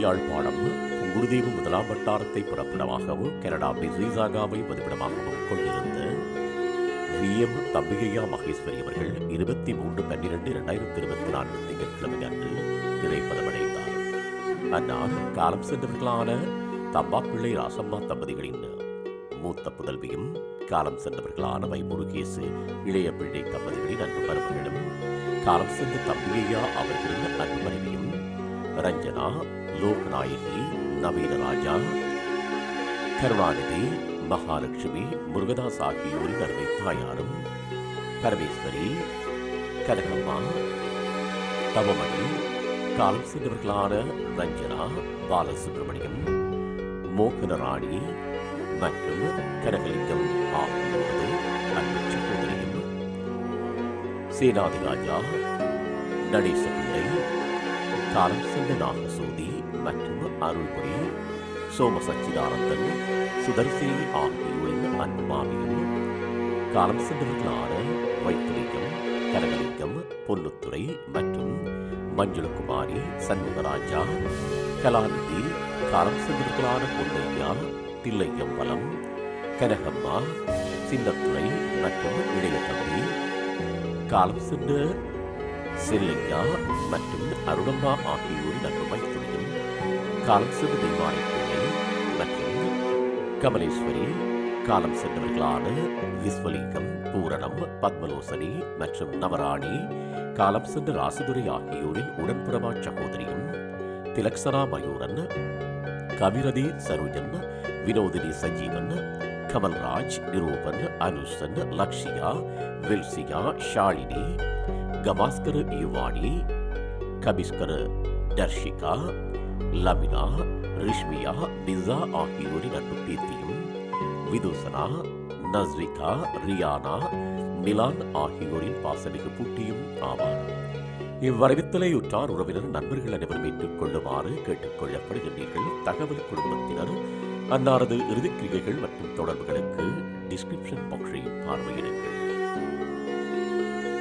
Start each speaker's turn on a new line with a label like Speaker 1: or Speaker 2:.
Speaker 1: யாழ்ப்பாணம் குருதேவு முதலாம் வட்டாரத்தை பிறப்பிடமாகவும் கனடா மிஸ்ஸிசாகாவை வதிப்பிடமாகவும் கொண்டிருந்த we. M. தம்பிகையா Maheswari அவர்கள் இருபத்தி மூன்று பன்னிரண்டு இரண்டாயிரத்தி இருபத்தி நான்கு திங்கட்கிழமை அன்று இறைப்பதமடைந்தார் அந்நாள் காலம் சென்றவர்களான தம்பாப்பிள்ளை ராசம்மா தம்பதிகளின் மூத்த புதல்வியும் காலம் சென்றவர்களான வை முருகேசு இளைய பிள்ளை தம்பதிகளின் அன்பு மருமகளும் காலம் சென்ற தம்பிகையா அவர்களின் அன்பு ரஞ்சனா லோக்நாயகி நவீனராஜா கருணாநிதி மகாலட்சுமி முருகதாஸ் ஆகியோரின் அருமை தாயாரும் பரமேஸ்வரி கனகம்மா தவமணி காலம் சென்றவர்களான ரஞ்சனா பாலசுப்ரமணியம் மோகனராணி மற்றும் கனகலிங்கம் ஆகியோரது அன்பு சகோதரியும் சேனாதிராஜா நடேசபிள்ளை காலம் சென்ற நாகசூதி மற்றும் அருள்புரி சோம சச்சிதானந்தன் சுதர்சேனி ஆகியோரின் அன்புமாவியும் காலம் சென்றவர்களான வைத்திலிங்கம் கனகலிங்கம் பொன்னுத்துறை மற்றும் மஞ்சுளகுமாரி சண்முகராஜா கலாநிதி காலம் சென்றவர்களான பொன்னையா தில்லையம்பலம் கனகம்மா சின்னத்துறை மற்றும் இளைய தம்பி காலம் சென்ற செல்லையா மற்றும் அருணம்மா ஆகியோரின் அன்பு மைத்துரியும் காலம் சென்ற தெய்வானை மற்றும் கமலேஸ்வரி காலம் சென்றவர்களான விஸ்வலிங்கம் பூரணம் பத்மலோசனி மற்றும் நவராணி காலம் சென்ற ராசிதுரை ஆகியோரின் உடன்பிறவா சகோதரியும் திலக்சனா மயூரன் கவிரதி சரோஜன் வினோதினி சஞ்சீவன் கமல்ராஜ் நிரூபன் அனுஷன் லக்ஷியா வில்சியா ஷாலினி கவாஸ்கர் யுவானி கபிஸ்கர் தர்ஷிகா லமினா ரிஷ்மியா நிசா ஆகியோரின் அன்பு பேத்தியும் விதுசனா நஸ்விகா ரியானா மிலான் ஆகியோரின் பாசமிகு பூட்டியும் ஆவார். இவ்வரவித்தலை உற்றார் உறவினர் நண்பர்கள் அனைவரும் ஏற்றுக் கொள்ளுமாறு கேட்டுக் கொள்ளப்படுகின்றீர்கள். தகவல் குடும்பத்தினர் அன்னாரது இறுதிக்கிரியைகள் மற்றும் தொடர்புகளுக்கு டிஸ்கிரிப்ஷன் பாக்ஸை பார்வையிடுங்கள்.